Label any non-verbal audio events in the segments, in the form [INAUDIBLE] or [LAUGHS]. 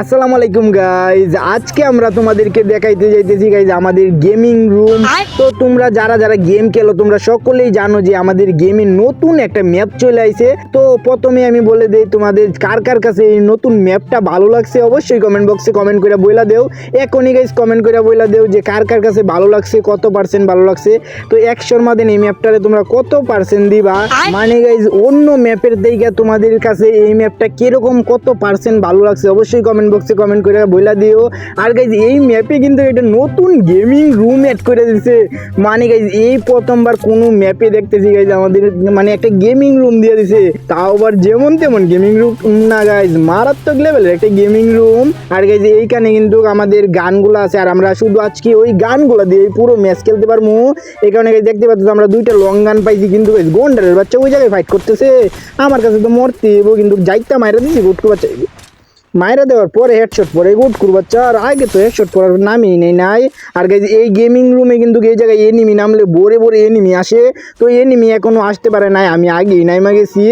আসসালামু আলাইকুম গাইজ আজকে আমরা তোমাদেরকে দেখাইতে যাইতেছি গাইজ আমাদের গেমিং রুম তো তোমরা যারা যারা গেম খেলো তোমরা সকলেই জানো যে আমাদের গেমে নতুন একটা ম্যাপ চলে আইছে। তো প্রথমে আমি বলে দেই তোমাদের কার কার কাছে এই নতুন ম্যাপটা ভালো লাগছে অবশ্যই কমেন্ট বক্সে কমেন্ট করে বইলা দেও। এখনই গাইজ কমেন্ট করে বইলা দেও যে কার কার কাছে ভালো লাগছে কত পার্সেন্ট ভালো লাগছে। তো একশোর মাদের এই ম্যাপটারে তোমরা কত পার্সেন্ট দিবা? মানে গাইজ অন্য ম্যাপের দিকে তোমাদের কাছে এই ম্যাপটা কীরকম কত পার্সেন্ট ভালো লাগছে অবশ্যই কমেন্ট বক্সে কমেন্ট করে বইলা দিও। আর গাইজ এই ম্যাপে কিন্তু এটা নতুন গেমিং রুম অ্যাড করে দিছে। মানে গাইজ এই প্রথমবার কোনো ম্যাপে দেখতেছি গাইজ আমাদের মানে একটা গেমিং রুম দিয়ে দিছে। তাও আবার যেমন তেমন গেমিং রুম না গাইজ মারাত্মক লেভেলের একটা গেমিং রুম আর গাইজ এইখানে কিন্তু আমাদের গানগুলো আছে, আর আমরা শুধু আজকে ওই গানগুলো দিয়ে পুরো ম্যাচ খেলতে পারব। এই কারণে guys, দেখতে পাচ্ছ আমরা দুইটা লং গান পাইছি কিন্তু guys, গন্ডারের বাচ্চা ওই জায়গায় ফাইট করতেছে। আমার কাছে তো মরতে কিন্তু যাইতে মাইরা দিছি, গুটকু বাচ্চা। মাইরা দেওয়ার পরে হেডশট পরে গুটকুর বাচ্চা, আর আগে তো হেডশট পড়ার নামই নেই, নাই। আর গাইজ, এই গেমিং রুমে কিন্তু এই জায়গায় এনিমি নামলে ভোরে ভোরে এনিমি আসে। তো এনিমি এখনও আসতে পারে নাই, আমি আগেই নাইমা গেছি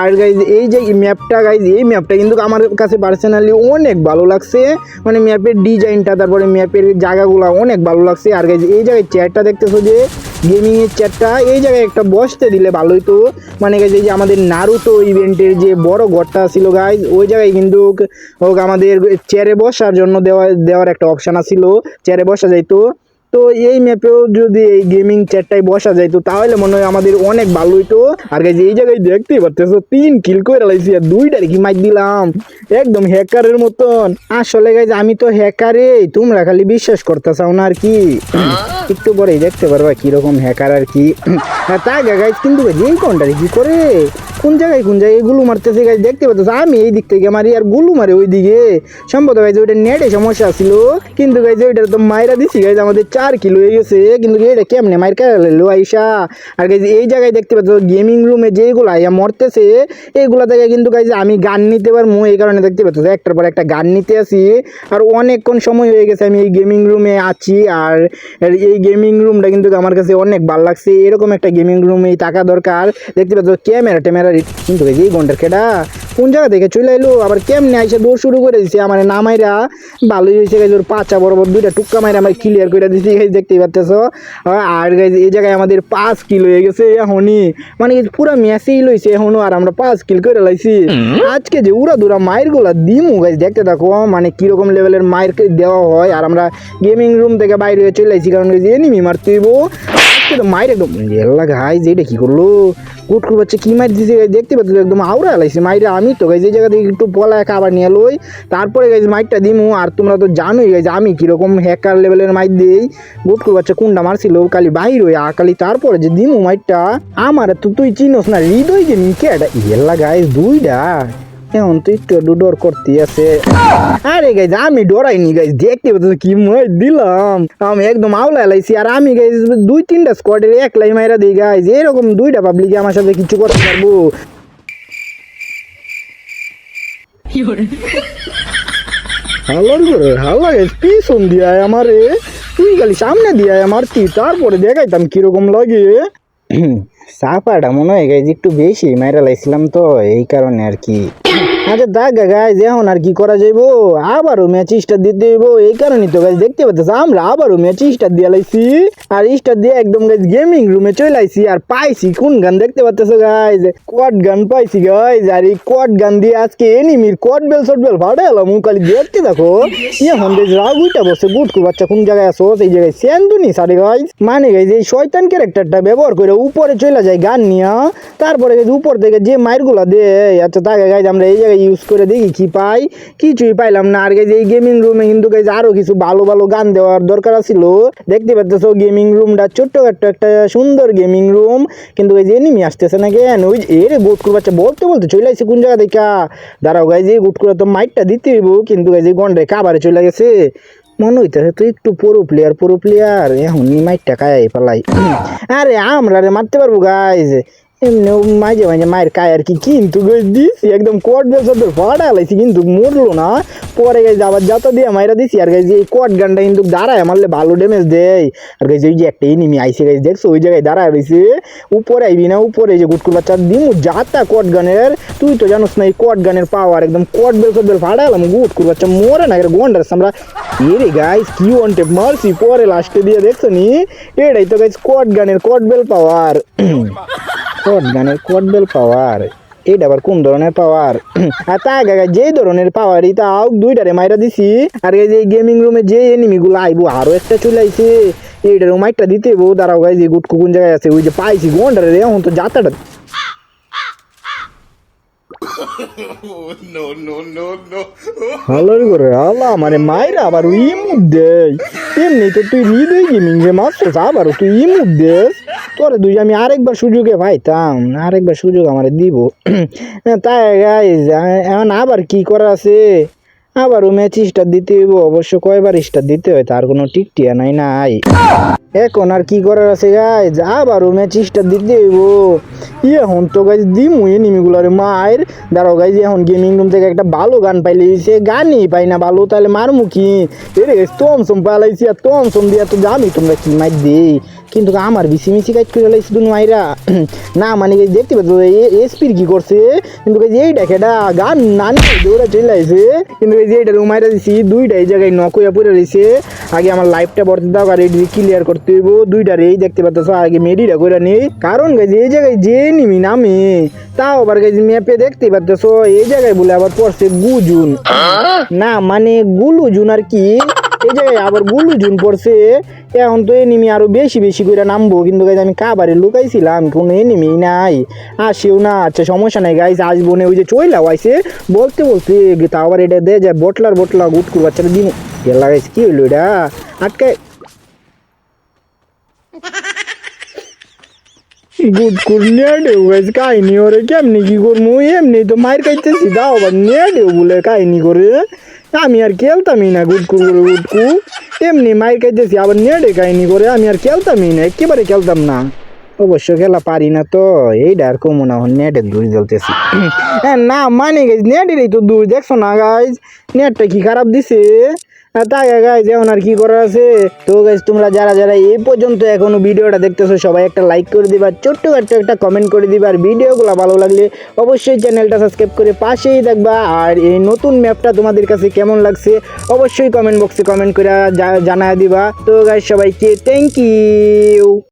আর গাইজ, এই যে ম্যাপটা গাইজ, এই ম্যাপটা কিন্তু আমার কাছে পার্সোনালি অনেক ভালো লাগছে। মানে ম্যাপের ডিজাইনটা তারপরে ম্যাপের জায়গাগুলো অনেক ভালো লাগছে। আর গাইজ, এই জায়গায় চেয়ারটা দেখতেছো যে গেমিং এর চেয়ারটা এই জায়গায় একটা বসতে দিলে ভালোই তো। মানে guys, এই যে আমাদের নারুতো ইভেন্টের যে বড় ঘরটা ছিল গাইজ ওই জায়গায় কিন্তু হোক আমাদের চেয়ারে বসার জন্য দেওয়া, দেওয়ার একটা অপশন আছিল চেয়ারে বসা যাইতো। তো এই ম্যাপেও যদি এই গেমিং চেয়ারটাই বসা যাইতো, তাহলে মনে হয় আমাদের অনেক ভালো হইতো আর গাইজ এই জায়গায় দেখতেই পারতেছো, তিন কিল করে লাইছি আর দুইটারে কি মাইক দিলাম। একদম হ্যাকারের মতন। আসলে গাইজ আমি তো হ্যাকারে তোমরা খালি বিশ্বাস করতেছাও না আর কি। একটু পরেই দেখতে পারবা কীরকম হ্যাকার আর কি। তাই [CLEARS THROAT] তা গাইজ কিন্তু যেই কোনটা কি করে? কোন জায়গায় কোন জায়গায়? গুলু মারতেছে গাইজ দেখতে পাচ্ছ? আমি এই দিক থেকে মারি আর গুলু মারে ওই দিকে সম্ভবত গাইজ ওইটা নেটে সমস্যা ছিল। কিন্তু গাইজ ওইটা তো মায়েরা দিছি গাইজ আমাদের চার কিলো হয়ে গেছে। কিন্তু এটা কেমনে মাইর লো আইসা। আর গাইজ এই জায়গায় দেখতে পাচ্ছ গেমিং রুমে যেগুলো আইয়া মরতেছে, এইগুলা থেকে কিন্তু গাইজ আমি গান নিতে পারব এই কারণে দেখতে পাচ্ছ, একটার পর একটা গান নিতে আসি। আর অনেকক্ষণ সময় হয়ে গেছে, আমি এই গেমিং রুমে আছি। আর এই গেমিং রুমটা কিন্তু আমার কাছে অনেক ভালো লাগছে। এরকম একটা গেমিং রুমে থাকা দরকার। দেখতে পাচ্ছ, ক্যামেরা ট্যামেরা কিন্তু এই ঘণ্টার কেডা কোন জায়গা থেকে চলে এলো? আবার কেমনে আইসে দৌড় শুরু করে দিছে আমার নামাইরা ভালোই হয়েছে গাইজ ওর পাঁচা বরাবর দুইটা টুক্কা মাইরা আমার ক্লিয়ার করে দিছি গাইজ দেখতেই পাচ্ছ আর গাইজ এই জায়গায় আমাদের পাঁচ কিল হয়ে গেছে এখনই। মানে পুরো ম্যাচেই লইছে এখনও আর আমরা পাঁচ কিল করে লাইছি। আজকে যে উড়া দুরা মায়েরগুলা দিমু গাইজ দেখতে থাকো মানে কীরকম লেভেলের মায়ের দেওয়া হয়। আর আমরা গেমিং রুম থেকে বাইরে হয়ে চলে আইছি কারণ এনিমি মারতে হইব। আজকে তো মায়ের একদম। এল্লা গাইজ এটা কি করল? কুটকুর বাচ্চা কি মার দিছে দেখতে পাচ্ছ একদম আউরা লাইছে মাইরা আমি তো গাইজ এই জায়গা থেকে একটু পলায় খাবার নিয়ে লই, তারপরে গাইজ মাইকটা দিমু। আর তোমরা তো জানোই গাইজ আমি কীরকম হ্যাকার লেভেলের মাইক দিই। গুটকুর বাচ্চা কোনটা মারছিল কালি বাইর হয়ে আকালি তারপরে যে দিমু মাইকটা আমার তো তুই চিনোস না, হৃদয় গেমিং কে এটা এল্লা গাইজ দুইটা এখন তো একটু একটু ডর করতে আছে। আরে গাইজ আমি ডরাইনি গাইজ দেখতে পাচ্ছ কি মই দিলাম। আমি একদম আওলা লাইছি আর আমি গাইজ দুই তিনটা স্কোয়াডের একলাই মাইরা দিই গাইজ এরকম দুইটা পাবলিকে আমার সাথে কিছু করতে পারব। হাল্লার করে হাল্লা গাইজ পিছন দিয়ে আমারে তুই খালি সামনে দিয়ে আমার তুই তারপরে দেখাইতাম কীরকম লাগে। সাপাটা মনে হয় গাইজ একটু বেশি, মাইরা লাইছিলাম তো, এই কারণে আর কি আচ্ছা দেখ গাইজ এখন আর কি করা যাইবো? আবারও ম্যাচ স্টার দিতে হইব, এই কারণে তো গাইজ দেখতে পাচ্ছ, আমরা আবারও ম্যাচ স্টার দিয়ে লাইছি। আর স্টার দিয়ে একদম গাইজ গেমিং রুমে চলে আইছি, আর পাইছি কোন গান দেখতে পাচ্ছ গাইজ কোয়াড গান পাইছি গাইজ আর এই কোয়াড গান দিয়ে আজকে এনিমির কোয়াড বেল শট বেল ফাটে এলাম মুখালি দেখতে দেখো। এখন বেশ রাগ উইটা বসে, গুটকু বাচ্চা কোন জায়গায় আসো সেই জায়গায় সেন্দুনি সারে গাইজ মানে গাইজ এই শয়তান ক্যারেক্টারটা ব্যবহার করে উপরে চলে যায় গান নিয়ে, তারপরে উপর থেকে যে মায়েরগুলা দেয় আচ্ছা তাকে গাইজ আমরা এই জায়গায় ইউজ করে দেখি কি পাই। কিছুই পাইলাম না। আর গাইজ এই গেমিং রুমে কিন্তু গাইজ আরও কিছু ভালো ভালো গান দেওয়ার দরকার ছিল দেখতে পাচ্ছ গেমিং রুমটা ছোট্ট একটা সুন্দর গেমিং রুম কিন্তু গাইজ এনিমি আসতেছে না কেন? ওই যে, এরে গুটকুর বাচ্চা বলতে বলতে চলে আসছে কোন জায়গা থেকে দাঁড়াও গাইজ এই গুটকুরা তো মাইকটা দিতে হইব। কিন্তু গাইজ এই গন্ডায় কাবারে চলে গেছে। মনে হইতেছে তুই একটু পুরো প্লেয়ার পুরো প্লেয়ার এখন মাইকটা কায় পালাই আরে আমরা রে মারতে পারব গাইজ এমনি মাঝে মাঝে মায়ের কায় আর কি, কিন্তু দিছি একদম কট বেল সব ফাটা লাইছি, কিন্তু মরলো না। পরে গাইজ আবার যত দিয়ে মাইরা দিছি, আর গাইজ এই কট গানটা কিন্তু দাঁড়ায় মারলে ভালো ড্যামেজ দেয়। আর গাইজ ওই যে একটা এনিমি আইসে গাইজ দেখছ? ওই জায়গায় দাঁড়ায় রয়েছে উপরে আইবি না, উপরে যে গুটকুর বাচ্চা দিমু যাতা কট গানের, তুই তো জানোস না এই কট গানের পাওয়ার একদম কট বেল সব বেল ফাটালাম গুটকুর বাচ্চা মরে না গন্ডার আমরা এরে গাইজ কি ওয়ান টেপ মারছি, পরে লাস্টে দিয়ে দেখছ নি? এটাই তো গাইজ কট গানের কট বেল পাওয়ার কট গানের কট বেল পাওয়ার এটা আবার কোন ধরনের পাওয়ার আর তা গাগা যে ধরনের পাওয়ার এটা আউ দুইটারে মাইরা দিছি। আর এই যে গেমিং রুমে যে এনিমি গুলো আইবো আরও একটা চলে আইছে। এইটার মাইটটা দিতে বউ দাঁড়াও গাই যে গুটকু কোন জায়গায় আছে? ওই যে পাইছি গন্ডারে রে এখন তো. [LAUGHS] হালার করে আল্লাহ মানে মাইরা আবার ইমুক দেয়। এমনি তো তুই হৃদয় গেমিং যে মারছিস আবার তুই ইমুক দেস। তোরে দুই আমি আরেকবার সুযোগে পাইতাম, আরেকবার সুযোগ আমার দিব। [CLEARS THROAT] তাই গাইজ এখন আবার কি করা আছে? আবারও ম্যাচ স্টার দিতে হইব, অবশ্য কয়বার স্টার দিতে হয় তার কোনো টিকটিয়া নাই নাই। এখন আর কি করার আছে গাইজ আবারও ম্যাচ স্টার দিতে হইব। এখন তো গাইজ দিমু এনিমিগুলারে মায়ের। দাঁড়াও গাইজ এখন গেমিং রুম থেকে একটা ভালো গান পাইলে সে গানই পাই না ভালো তাহলে মারমু কি? এরে, তমসম পালাইছি আর তমসম দিয়া তো জানি তোমরা কি মাইর দেই। কিন্তু আমার বেশি মিসি কাজ করে লাইছি তুমি মাইরা। না মানে দেখতে পাচ্ছ এসপির কি করছে কিন্তু এই দেখেটা গান নানি দৌড়া চলে আইছে কিন্তু এই যে এটা মাইরা দিছি দুইটা এই জায়গায় নক হইয়া পড়ে রয়েছে আগে আমার লাইফটা ভরতে দাও আর এটি ক্লিয়ার করতে হইব। দুইটার এই দেখতে পাচ্ছ আগে মেডিটা করে নেই। কারণ গাইজ এই জায়গায় যে নিমি নামে তাও আবার গাইজ ম্যাপে দেখতে পাচ্ছ এই জায়গায় বলে আবার পড়ছে গুজুন। না মানে গুলুজুন আর কি। এই জায়গায় আবার গুলুজুন পড়ছে, এখন তো এনিমি আরও বেশি বেশি করে নামবো। কিন্তু গাইজ আমি কাবারে লুকাইছিলাম, কোনো এনিমি নাই। আসেও না আচ্ছা সমস্যা নাই গাইজ আসব না, ওই যে চইলাও আইসে বলতে বলতে তাও আবার এটা দে যায় বটলার বটলা গুট করে বাচ্চাটা দিন গেলা গাইজ কি হইল এটা? আটকে। গুড নিয়ে দেও গাইজ কাহিনী ওরে কেমনি কি করব? এমনি তো মায়ের খাইতেছি, দাও আবার নিয়ে বলে কাহিনী করে। আমি আর খেলতামই না গুটকু গুটকু এমনি মাই খাইতেছি, আবার নেড়ে কাহিনি করে, আমি আর খেলতামই না একেবারে খেলতাম না। অবশ্য খেলা পারি না তো এইটা আর কমনা না নেটের দূর জ্বলতেছি। হ্যাঁ না মানে গেছি, নেটেরই তো দূর দেখছ না গাইজ নেটটা কি খারাপ দিছে? আর তাই গাইজ এখন আর কি করার আছে? তো গাইজ তোমরা যারা যারা এই পর্যন্ত এখনও ভিডিওটা দেখতেছো, সবাই একটা লাইক করে দিবা, ছোট্ট একটা একটা কমেন্ট করে দিবা, আর ভিডিওগুলো ভালো লাগলে অবশ্যই চ্যানেলটা সাবস্ক্রাইব করে পাশেই দেখবা আর এই নতুন ম্যাপটা তোমাদের কাছে কেমন লাগছে, অবশ্যই কমেন্ট বক্সে কমেন্ট করে জানায় দিবা। তো গাইজ সবাইকে থ্যাংক ইউ